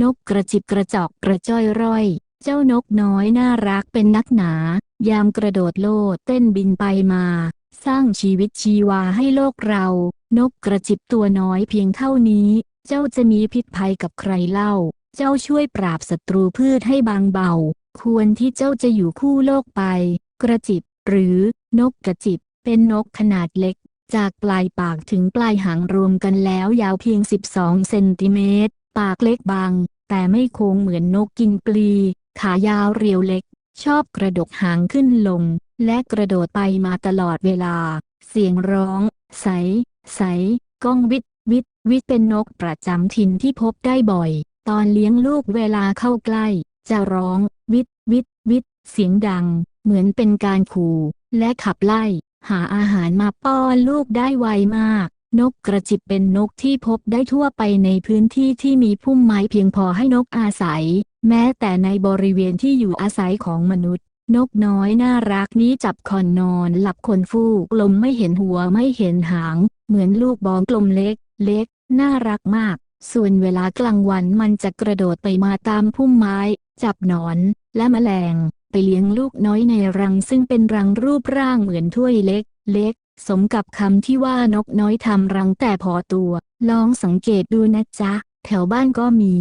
นกกระจิบกระจอกกระจ้อยร่อย เจ้านกน้อยน่ารักเป็นนักหนา ยามกระโดดโลดเต้นบินไปมา สร้างชีวิตชีวาให้โลกเรา นกกระจิบตัวน้อยเพียงเท่านี้ เจ้าจะมีพิษภัยกับใครเล่า เจ้าช่วยปราบศัตรูพืชให้บางเบา ควรที่เจ้าจะอยู่คู่โลกไป กระจิบ หรือนกกระจิบ เป็นนกขนาดเล็ก จากปลายปากถึงปลายหางรวมกันแล้วยาวเพียง 12 เซนติเมตร ปากเล็กบาง แต่ไม่โค้งเหมือนนกกินปลี ขายาวเรียวเล็ก ชอบกระดกหางขึ้นลง และกระโดดไปมาตลอดเวลา เสียงร้อง ใส ใส ก้องวิทวิทวิทเป็นนกประจำถิ่นที่พบได้บ่อย ตอนเลี้ยงลูกเวลาเข้าใกล้ จะร้อง วิทวิทวิทเสียงดัง เหมือนเป็นการขู่ และขับไล่ หาอาหารมาป้อนลูกได้ไวมาก นกกระจิบเป็นนกที่พบได้ทั่วไปในพื้นที่ที่มีพุ่มไม้เพียงพอให้นกอาศัย แม้แต่ในบริเวณที่อยู่อาศัยของมนุษย์ นกน้อยน่ารักนี้จับคอนนอนหลับคนฟูกลมไม่เห็นหัวไม่เห็นหาง เหมือนลูกบอลกลมเล็ก เล็ก น่ารักมาก ส่วนเวลากลางวันมันจะกระโดดไปมาตามพุ่มไม้ จับหนอน และแมลง ไปเลี้ยงลูกน้อยในรังซึ่งเป็นรังรูปร่างเหมือนถ้วยเล็ก เล็ก สมกับคำที่ว่านกน้อยทำรังแต่พอตัว ลองสังเกตดูนะจ๊ะ แถวบ้านก็มี